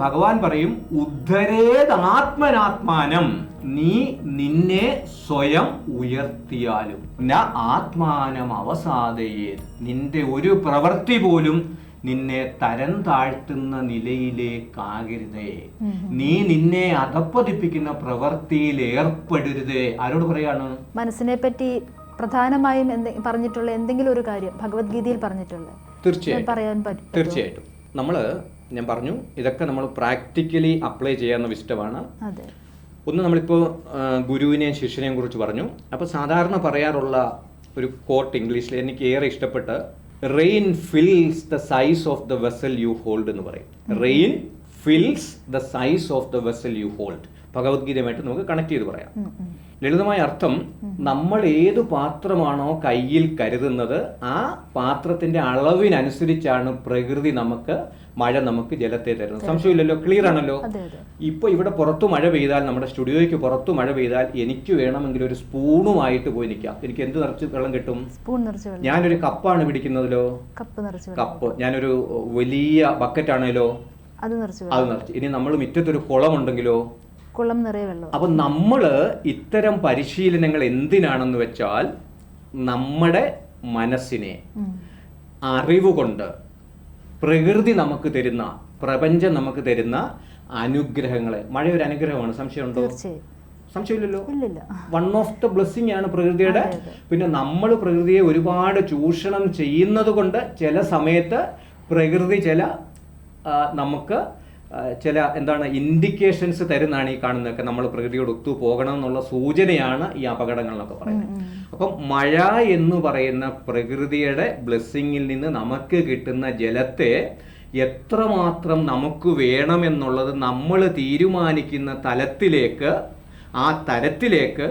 ഭഗവാൻ പറയും ഉദ്ധരേതാത്മനാത്മാനം നീ നിന്നെ സ്വയം ഉയർത്തിയാലും ന ആത്മാനം അവസാദയേ നിന്റെ ഒരു പ്രവൃത്തി പോലും നിന്നെ തരം താഴ്ത്തുന്ന നിലയിലേക്കാകരുതേ. നീ നിന്നെ അധപ്പതിപ്പിക്കുന്ന പ്രവൃത്തിയിൽ ഏർപ്പെടരുതേ ആരോട് പറയാണ്? മനസ്സിനെ പറ്റി പ്രധാനമായും പറഞ്ഞിട്ടുള്ള എന്തെങ്കിലും ഒരു കാര്യം ഭഗവത്ഗീതയിൽ പറഞ്ഞിട്ടുള്ള തീർച്ചയായിട്ടും. പറയാൻ പറ്റും തീർച്ചയായിട്ടും. നമ്മൾ ഞാൻ പറഞ്ഞു. ഇതൊക്കെ നമ്മൾ പ്രാക്ടിക്കലി അപ്ലൈ ചെയ്യാവുന്ന വിഷ്ടമാണ് അതെ. ഒന്ന് നമ്മളിപ്പോൾ ഗുരുവിനെയും ശിഷ്യനെയും കുറിച്ച് പറഞ്ഞു. അപ്പോൾ സാധാരണ പറയാറുള്ള ഒരു കോട്ട് ഇംഗ്ലീഷിൽ എനിക്ക് ഏറെ ഇഷ്ടപ്പെട്ട rain fills the size of the vessel you hold എന്ന് പറയും. Rain fills the size of the vessel you hold ഭഗവത്ഗീതയുമായിട്ട് നമുക്ക് കണക്ട് ചെയ്ത് പറയാം. ലളിതമായ അർത്ഥം നമ്മൾ ഏത് പാത്രമാണോ കയ്യിൽ കരുതുന്നത് ആ പാത്രത്തിന്റെ അളവിനനുസരിച്ചാണ് പ്രകൃതി നമുക്ക് മഴ നമുക്ക് ജലത്തെ തരുന്നത് സംശയമില്ലല്ലോ? ക്ലിയർ ആണല്ലോ? ഇപ്പൊ ഇവിടെ പുറത്തു മഴ പെയ്താൽ നമ്മുടെ സ്റ്റുഡിയോയ്ക്ക് പുറത്തു മഴ പെയ്താൽ എനിക്ക് വേണമെങ്കിൽ ഒരു സ്പൂണുമായിട്ട് പോയി നിൽക്കാം. എനിക്ക് എന്ത് നിറച്ച് വെള്ളം കിട്ടും? ഞാനൊരു കപ്പാണ് പിടിക്കുന്നതിലോ? കപ്പ് ഞാനൊരു വലിയ ബക്കറ്റ് ആണേലോ? അത് നിറച്ച് ഇനി നമ്മൾ മുറ്റത്തൊരു കുളമുണ്ടെങ്കിലോ കുളം നിറയെ വെള്ളം. അപ്പൊ നമ്മൾ ഇത്തരം പരിശീലനങ്ങൾ എന്തിനാണെന്ന് വെച്ചാൽ നമ്മുടെ മനസ്സിനെ. അറിവ് കൊണ്ട് പ്രകൃതി നമുക്ക് തരുന്ന പ്രപഞ്ചം നമുക്ക് തരുന്ന അനുഗ്രഹങ്ങളെ. മഴ ഒരു അനുഗ്രഹമാണ്. സംശയമുണ്ടോ? സംശയമില്ലല്ലോ? വൺ ഓഫ് ദ ബ്ലെസ്സിങ് ആണ് പ്രകൃതിയുടെ. പിന്നെ നമ്മൾ പ്രകൃതിയെ ഒരുപാട് ചൂഷണം ചെയ്യുന്നത് കൊണ്ട് ചില സമയത്ത് പ്രകൃതി ചില നമുക്ക് ചില എന്താണ് ഇൻഡിക്കേഷൻസ് തരുന്നതാണ് ഈ കാണുന്നതൊക്കെ നമ്മൾ പ്രകൃതിയോട് ഒത്തു പോകണം എന്നുള്ള സൂചനയാണ് ഈ അപകടങ്ങളെന്നൊക്കെ പറയുന്നത്. അപ്പം മഴ എന്ന് പറയുന്ന പ്രകൃതിയുടെ ബ്ലെസ്സിങ്ങിൽ നിന്ന് നമുക്ക് കിട്ടുന്ന ജലത്തെ എത്രമാത്രം നമുക്ക് വേണമെന്നുള്ളത് നമ്മൾ തീരുമാനിക്കുന്ന തലത്തിലേക്ക് ആ തരത്തിലേക്ക്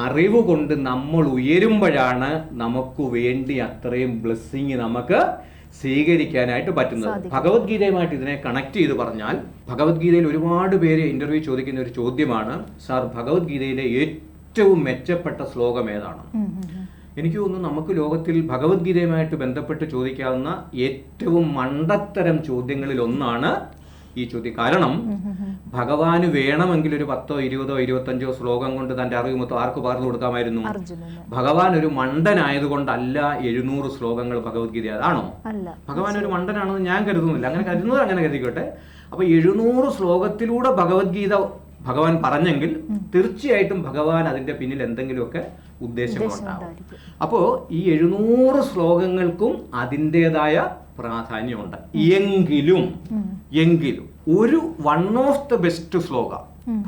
അറിവ് കൊണ്ട് നമ്മൾ ഉയരുമ്പോഴാണ് നമുക്ക് വേണ്ടി അത്രയും ബ്ലെസ്സിങ് നമുക്ക് സ്വീകരിക്കാനായിട്ട് പറ്റുന്നത്. ഭഗവത്ഗീതയുമായിട്ട് ഇതിനെ കണക്ട് ചെയ്ത് പറഞ്ഞാൽ ഭഗവത്ഗീതയിൽ ഒരുപാട് പേര് ഇന്റർവ്യൂ ചോദിക്കുന്ന ഒരു ചോദ്യമാണ് സാർ ഭഗവത്ഗീതയിലെ ഏറ്റവും മെച്ചപ്പെട്ട ശ്ലോകം ഏതാണ്. എനിക്ക് തോന്നുന്നു നമുക്ക് ലോകത്തിൽ ഭഗവത്ഗീതയുമായിട്ട് ബന്ധപ്പെട്ട് ചോദിക്കാവുന്ന ഏറ്റവും മണ്ടത്തരം ചോദ്യങ്ങളിൽ ഒന്നാണ് ഈ ചോദ്യം കാരണം. ഭഗവാന് വേണമെങ്കിൽ ഒരു പത്തോ ഇരുപതോ ഇരുപത്തഞ്ചോ ശ്ലോകം കൊണ്ട് തന്റെ അറിവ് മൊത്തം ആർക്ക് പകർന്നു കൊടുക്കാമായിരുന്നു? ഭഗവാൻ ഒരു മണ്ടനായതുകൊണ്ടല്ല എഴുന്നൂറ് ശ്ലോകങ്ങൾ ഭഗവത്ഗീത അതാണോ ഭഗവാൻ ഒരു മണ്ടനാണെന്ന് ഞാൻ കരുതുന്നില്ല. അങ്ങനെ കരുതുന്നത് അങ്ങനെ കരുതിക്കോട്ടെ. അപ്പൊ എഴുന്നൂറ് ശ്ലോകത്തിലൂടെ ഭഗവത്ഗീത ഭഗവാൻ പറഞ്ഞെങ്കിൽ തീർച്ചയായിട്ടും ഭഗവാൻ അതിന്റെ പിന്നിൽ എന്തെങ്കിലുമൊക്കെ ഉദ്ദേശങ്ങളുണ്ടാവും ഉണ്ടാവും. അപ്പോ ഈ എഴുന്നൂറ് ശ്ലോകങ്ങൾക്കും അതിന്റെതായ പ്രാധാന്യമുണ്ട്. എങ്കിലും എങ്കിലും ഒരു വൺ ഓഫ് ദ ബെസ്റ്റ് ശ്ലോക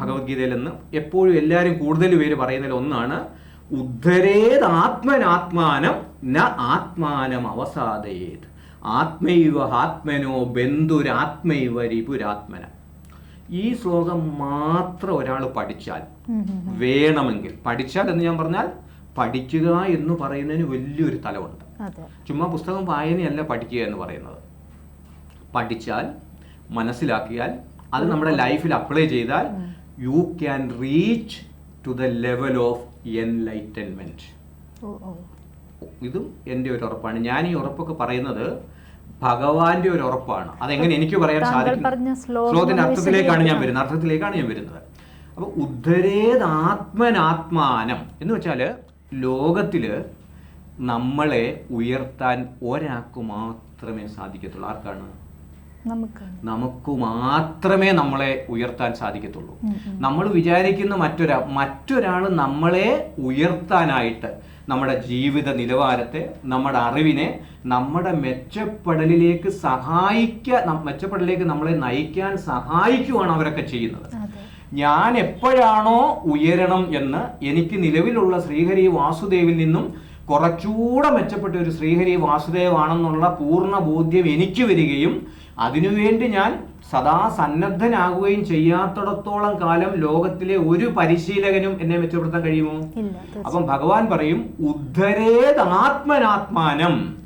ഭഗവത്ഗീതയിൽ നിന്ന് എപ്പോഴും എല്ലാവരും കൂടുതൽ പേര് പറയുന്നതിൽ ഒന്നാണ് ഉദ്ധരേത് ആത്മനാത്മാനം ന ആത്മാനം അവസാദയേത് ആത്മൈവ ആത്മനോ ബന്ധുരാത്മൈവ രിപുരാത്മന. ഈ ശ്ലോകം മാത്രം ഒരാൾ പഠിച്ചാൽ. വേണമെങ്കിൽ പഠിച്ചാൽ എന്ന് ഞാൻ പറഞ്ഞാൽ പഠിക്കുക എന്ന് പറയുന്നതിന് വലിയൊരു തലമുണ്ട്. ചുമ്മാ പുസ്തകം വായനയല്ല പഠിക്കുക എന്ന് പറയുന്നത്. പഠിച്ചാൽ മനസ്സിലാക്കിയാൽ അത് നമ്മുടെ ലൈഫിൽ അപ്ലൈ ചെയ്താൽ you can reach to the level of enlightenment ഇതും എന്റെ ഒരു ഉറപ്പാണ്. ഞാൻ ഈ ഉറപ്പൊക്കെ പറയുന്നത് ഭഗവാന്റെ ഒരു ഉറപ്പാണ്. അതെങ്ങനെ എനിക്ക് പറയാൻ സാധിക്കും ശ്ലോകത്തിന്റെ അർത്ഥത്തിലേക്കാണ് ഞാൻ വരുന്നത്. അർത്ഥത്തിലേക്കാണ് ഞാൻ വരുന്നത്. അപ്പൊ ഉദ്ധരേത് ആത്മനാത്മാനം എന്ന് വെച്ചാൽ ലോകത്തിൽ നമ്മളെ ഉയർത്താൻ ഒരാൾക്ക് മാത്രമേ സാധിക്കത്തുള്ളൂ. ആർക്കാണ്? നമുക്ക് മാത്രമേ നമ്മളെ ഉയർത്താൻ സാധിക്കത്തുള്ളൂ. നമ്മൾ വിചാരിക്കുന്ന മറ്റൊരാ മറ്റൊരാൾ നമ്മളെ ഉയർത്താനായിട്ട് നമ്മുടെ ജീവിത നിലവാരത്തെ നമ്മുടെ അറിവിനെ നമ്മുടെ മെച്ചപ്പെടലിലേക്ക് സഹായിക്ക നം- മെച്ചപ്പെടലിലേക്ക് നമ്മളെ നയിക്കാൻ സഹായിക്കുവാണ് അവരൊക്കെ ചെയ്യുന്നത്. ഞാൻ എപ്പോഴാണോ ഉയരണം എന്ന് എനിക്ക് നിലവിലുള്ള ശ്രീഹരി വാസുദേവിൽ നിന്നും കുറച്ചുകൂടെ മെച്ചപ്പെട്ട ഒരു ശ്രീഹരി വാസുദേവാണെന്നുള്ള പൂർണ ബോധ്യം എനിക്ക് വരികയും അതിനുവേണ്ടി ഞാൻ സദാ സന്നദ്ധനാകുകയും ചെയ്യാത്തിടത്തോളം കാലം ലോകത്തിലെ ഒരു പരിശീലകനും എന്നെ മെച്ചപ്പെടുത്താൻ കഴിയുമോ? അപ്പം ഭഗവാൻ പറയും ഉദ്ധരേത് ആത്മനാത്മാനം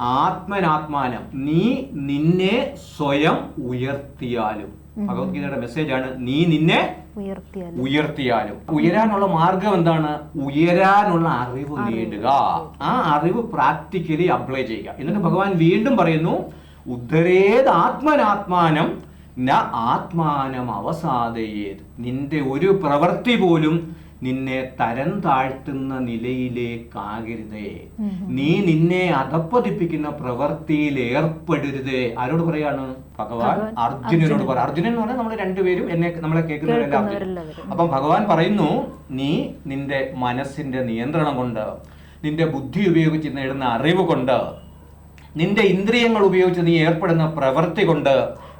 ആത്മനാത്മാനം നീ നിന്നെ സ്വയം ഉയർത്തിയാലും. ഭഗവത്ഗീതയുടെ ആണ് നീ നിന്നെ ഉയർത്തിയാലും. ഉയരാനുള്ള മാർഗം എന്താണ്? ഉയരാനുള്ള അറിവ് നേടുക. ആ അറിവ് പ്രാക്ടിക്കലി അപ്ലൈ ചെയ്യുക. എന്നിട്ട് ഭഗവാൻ വീണ്ടും പറയുന്നു ഉദ്ധരേത് ആത്മനാത്മാനം? ന ആത്മാനം അവസാദയേത് നിന്റെ ഒരു പ്രവൃത്തി പോലും നിന്നെ തരം താഴ്ത്തുന്ന നിലയിലേക്കാകരുതേ. നീ നിന്നെ അധപ്പതിപ്പിക്കുന്ന പ്രവൃത്തിയിൽ ഏർപ്പെടരുതേ. ആരോട് പറയാണ് ഭഗവാൻ? അർജുനനോട് പറ അർജുനൻ. എന്ന് പറഞ്ഞാൽ നമ്മൾ രണ്ടുപേരും എന്നെ നമ്മളെ കേൾക്കുന്ന അർജുനൻ. അപ്പം ഭഗവാൻ പറയുന്നു നീ നിന്റെ മനസ്സിന്റെ നിയന്ത്രണം കൊണ്ട് നിന്റെ ബുദ്ധി ഉപയോഗിച്ച് നേടുന്ന അറിവ് കൊണ്ട് നിന്റെ ഇന്ദ്രിയങ്ങൾ ഉപയോഗിച്ച് നീ ഏർപ്പെടുന്ന പ്രവൃത്തി കൊണ്ട്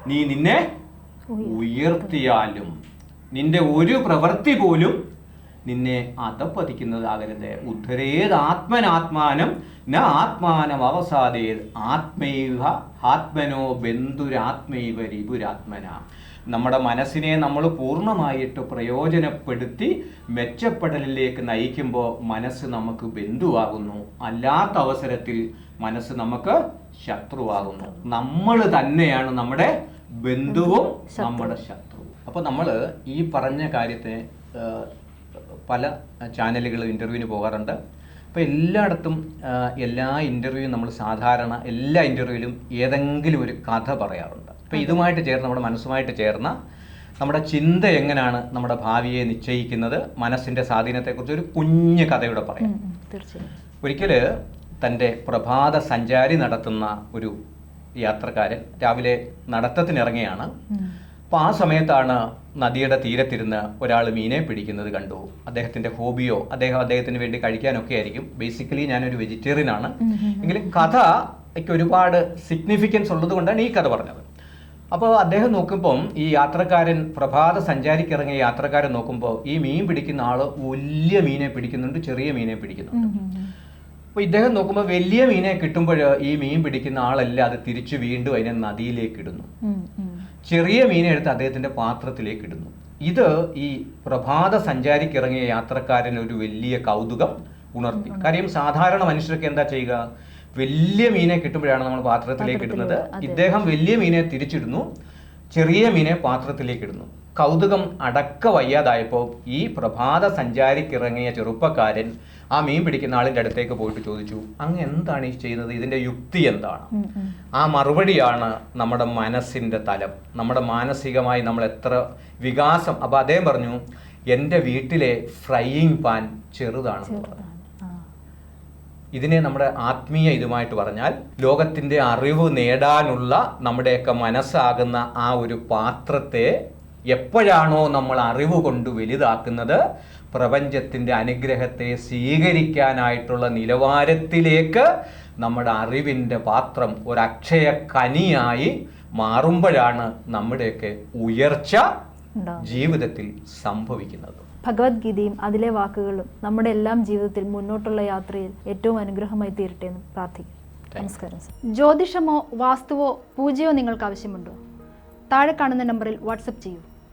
നീ നിന്നെ ഉയർത്തിയാലും. നിന്റെ ഒരു പ്രവൃത്തി പോലും നിന്നെ അതപ്പതിക്കുന്നതാകരുത് ഉദ്ധരേത് ആത്മനാത്മാനം ന ആത്മാനം അവസാദേത് ആത്മൈവ ആത്മനോ ബന്ധുരാത്മൈവ റിപുരാത്മന നമ്മുടെ മനസ്സിനെ നമ്മൾ പൂർണമായിട്ട് പ്രയോജനപ്പെടുത്തി മെച്ചപ്പെടലിലേക്ക് നയിക്കുമ്പോൾ മനസ്സ് നമുക്ക് ബന്ധുവാകുന്നു. അല്ലാത്ത അവസരത്തിൽ മനസ്സ് നമുക്ക് ശത്രുവാകുന്നു. നമ്മൾ തന്നെയാണ് നമ്മുടെ ബന്ധുവും നമ്മുടെ ശത്രുവും. അപ്പോൾ നമ്മൾ ഈ പറഞ്ഞ കാര്യത്തെ പല ചാനലുകളും ഇന്റർവ്യൂവിന് പോകാറുണ്ട്. അപ്പോൾ എല്ലായിടത്തും എല്ലാ ഇന്റർവ്യൂവും നമ്മൾ സാധാരണ എല്ലാ ഇന്റർവ്യൂവിലും ഏതെങ്കിലും ഒരു കഥ പറയാറുണ്ട്. അപ്പോൾ ഇതുമായിട്ട് ചേർന്ന് നമ്മുടെ മനസ്സുമായിട്ട് ചേർന്ന നമ്മുടെ ചിന്ത എങ്ങനെയാണ് നമ്മുടെ ഭാവിയെ നിശ്ചയിക്കുന്നത് മനസ്സിന്റെ സ്വാധീനത്തെക്കുറിച്ച് ഒരു കുഞ്ഞു കഥയുടെ പറയാം. ഒരിക്കൽ തന്റെ പ്രഭാത സഞ്ചാരി നടത്തുന്ന ഒരു യാത്രക്കാരൻ രാവിലെ നടത്തത്തിനിറങ്ങിയാണ്. അപ്പോൾ ആ സമയത്താണ് നദിയുടെ തീരത്തിരുന്ന് ഒരാൾ മീനെ പിടിക്കുന്നത് കണ്ടു. അദ്ദേഹത്തിന്റെ ഹോബിയോ അദ്ദേഹം അദ്ദേഹത്തിന് വേണ്ടി കഴിക്കാനൊക്കെ ആയിരിക്കും. ബേസിക്കലി ഞാനൊരു വെജിറ്റേറിയൻ ആണ്. എങ്കിലും കഥയ്ക്ക് ഒരുപാട് സിഗ്നിഫിക്കൻസ് ഉള്ളത് കൊണ്ടാണ് ഈ കഥ പറഞ്ഞത്. അപ്പോൾ അദ്ദേഹം നോക്കുമ്പം ഈ യാത്രക്കാരൻ പ്രഭാത സഞ്ചാരിക്കിറങ്ങിയ യാത്രക്കാരൻ നോക്കുമ്പോൾ ഈ മീൻ പിടിക്കുന്ന ആൾ വലിയ മീനെ പിടിക്കുന്നുണ്ട് ചെറിയ മീനെ പിടിക്കുന്നുണ്ട്. അപ്പോൾ ഇദ്ദേഹം നോക്കുമ്പോൾ വലിയ മീനെ കിട്ടുമ്പോൾ ഈ മീൻ പിടിക്കുന്ന ആളല്ല അത് തിരിച്ചു വീണ്ടും അതിനെ നദിയിലേക്ക് ഇടുന്നു. ചെറിയ മീനെ എടുത്ത് അദ്ദേഹത്തിന്റെ പാത്രത്തിലേക്ക് ഇടുന്നു. ഇത് ഈ പ്രഭാത സഞ്ചാരിക്കിറങ്ങിയ യാത്രക്കാരൻ ഒരു വലിയ കൗതുകം ഉണർത്തി. കാര്യം സാധാരണ മനുഷ്യർക്ക് എന്താ ചെയ്യുക? വലിയ മീനെ കിട്ടുമ്പോഴാണ് നമ്മൾ പാത്രത്തിലേക്ക് ഇടുന്നത്. ഇദ്ദേഹം വലിയ മീനെ തിരിച്ചിടുന്നു. ചെറിയ മീനെ പാത്രത്തിലേക്ക് ഇടുന്നു. കൗതുകം അടക്ക വയ്യാതായപ്പോൾ ഈ പ്രഭാത സഞ്ചാരിക്കിറങ്ങിയ ചെറുപ്പക്കാരൻ ആ മീൻ പിടിക്കുന്ന ആളിന്റെ അടുത്തേക്ക് പോയിട്ട് ചോദിച്ചു അങ്ങ് എന്താണ് ഈ ചെയ്യുന്നത്? ഇതിന്റെ യുക്തി എന്താണ്. ആ മറുപടിയാണ് നമ്മുടെ മനസ്സിന്റെ തലം. നമ്മുടെ മാനസികമായി നമ്മൾ എത്ര വികാസം അപ്പോൾ അദ്ദേഹം പറഞ്ഞു എന്റെ വീട്ടിലെ ഫ്രൈയിങ് പാൻ ചെറുതാണ്. ഇതിനെ നമ്മുടെ ആത്മീയ ഇതുമായിട്ട് പറഞ്ഞാൽ ലോകത്തിന്റെ അറിവ് നേടാനുള്ള നമ്മുടെയൊക്കെ മനസ്സാകുന്ന ആ ഒരു പാത്രത്തെ എപ്പോഴാണോ നമ്മൾ അറിവ് കൊണ്ട് വലുതാക്കുന്നത് പ്രപഞ്ചത്തിന്റെ അനുഗ്രഹത്തെ സ്വീകരിക്കാനായിട്ടുള്ള നിലവാരത്തിലേക്ക് നമ്മുടെ അറിവിന്റെ പാത്രം ഒരക്ഷയ കനിയായി മാറുമ്പോഴാണ് നമ്മുടെയൊക്കെ ഉയർച്ച ജീവിതത്തിൽ സംഭവിക്കുന്നത്. ഭഗവത്ഗീതയും അതിലെ വാക്കുകളും നമ്മുടെ എല്ലാം ജീവിതത്തിൽ മുന്നോട്ടുള്ള യാത്രയിൽ ഏറ്റവും അനുഗ്രഹമായി തീരട്ടെ എന്ന് പ്രാർത്ഥിക്കും നമസ്കാരം. ജ്യോതിഷമോ വാസ്തുവോ പൂജയോ നിങ്ങൾക്ക് ആവശ്യമുണ്ടോ? താഴെ കാണുന്ന നമ്പറിൽ വാട്സപ്പ് ചെയ്യൂ.